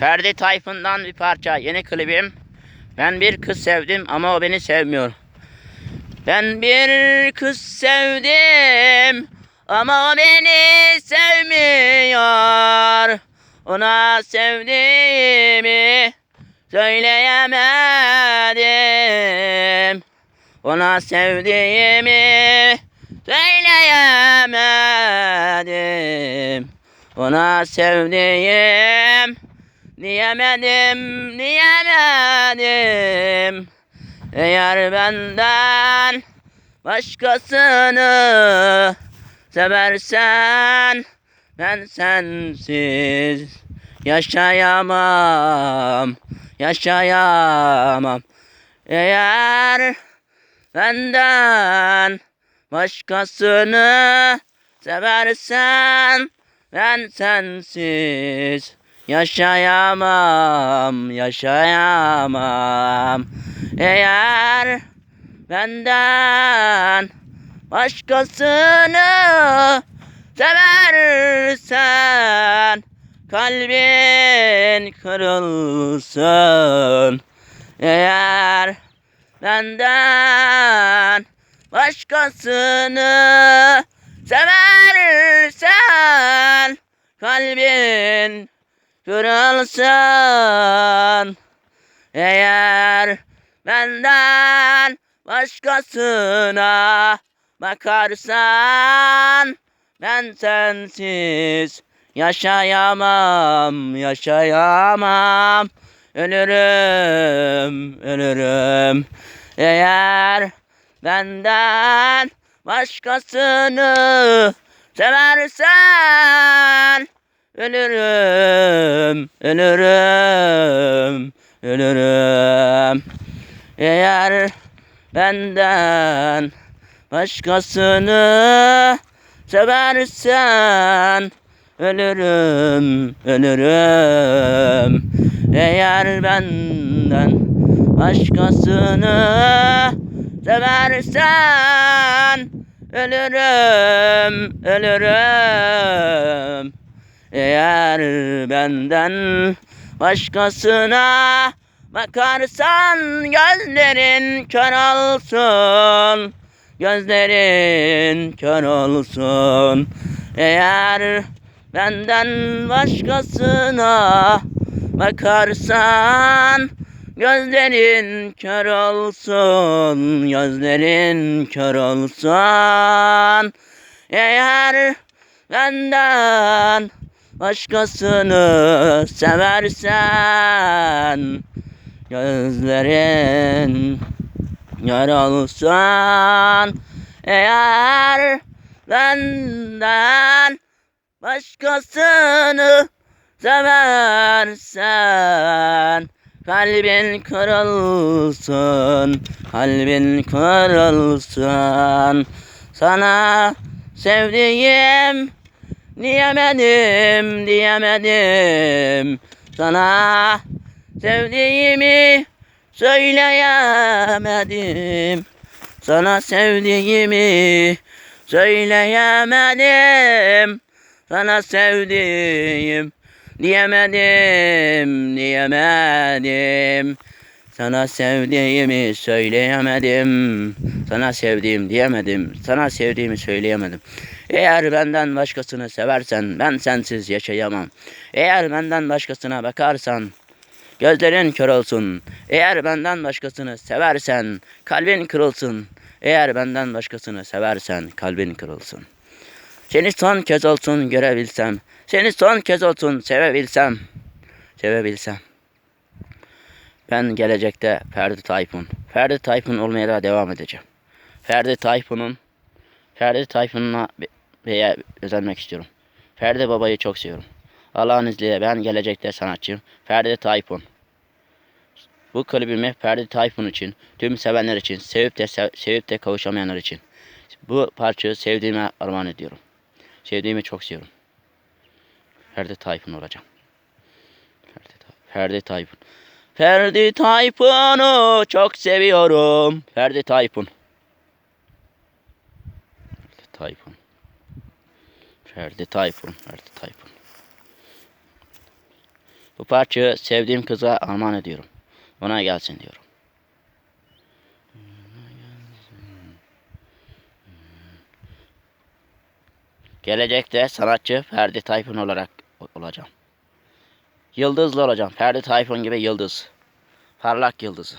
Ferdi Tayfun'dan bir parça yeni klibim. Ben bir kız sevdim ama o beni sevmiyor. Ben bir kız sevdim ama o beni sevmiyor. Ona sevdiğimi söyleyemedim. Ona sevdiğimi söyleyemedim. Ona sevdiğim diyemedim, diyemedim. Eğer benden başkasını seversen ben sensiz yaşayamam, yaşayamam. Eğer benden başkasını seversen ben sensiz yaşayamam, yaşayamam. Eğer benden başkasını seversen kalbin kırılsın. Eğer benden başkasını seversen kalbin kırılsın. Eğer benden başkasına bakarsan ben sensiz yaşayamam, yaşayamam. Ölürüm, ölürüm. Eğer benden başkasını seversen ölürüm, ölürüm, ölürüm. Eğer benden başkasını seversen ölürüm, ölürüm. Eğer benden başkasını seversen ölürüm, ölürüm. Eğer benden başkasına bakarsan gözlerin kör olsun. Gözlerin kör olsun. Eğer benden başkasına bakarsan gözlerin kör olsun. Gözlerin kör olsun. Eğer benden başkasını seversen gözlerin yar olsun eğer benden başkasını seversen kalbin kırılsın kalbin kırılsın. Sana sevdiğim diyemedim diyemedim. Sana sevdiğimi söyleyemedim. Sana sevdiğimi söyleyemedim. Sana sevdiğim diyemedim diyemedim sana sevdiğimi söyleyemedim. Sana sevdiğim diyemedim. Sana sevdiğimi söyleyemedim. Eğer benden başkasını seversen ben sensiz yaşayamam. Eğer benden başkasına bakarsan gözlerin kör olsun. Eğer benden başkasını seversen kalbin kırılsın. Eğer benden başkasını seversen kalbin kırılsın. Seni son kez olsun görebilsem. Seni son kez olsun sevebilsem. Sevebilsem. Ben gelecekte Ferdi Tayfun. Ferdi Tayfun olmaya da devam edeceğim. Ferdi Tayfun'un Ferdi Tayfun'la beye özenmek istiyorum. Ferdi Baba'yı çok seviyorum. Allah'ın izniyle ben gelecekte sanatçıyım. Ferdi Tayfun. Bu klibimi Ferdi Tayfun için, tüm sevenler için, sevip de sev- sevip de kavuşamayanlar için. Bu parçayı sevdiğime armağan ediyorum. Sevdiğimi çok seviyorum. Ferdi Tayfun olacağım. Ferdi, Ferdi Tayfun. Ferdi Tayfun'u çok seviyorum. Ferdi Tayfun. Tayfun. Ferdi Tayfun. Ferdi Tayfun. Bu parçayı sevdiğim kıza armağan ediyorum. Ona gelsin diyorum. Gelecekte sanatçı Ferdi Tayfun olarak olacağım. Yıldızlı olacağım. Ferdi Tayfun gibi yıldız. Parlak yıldızı.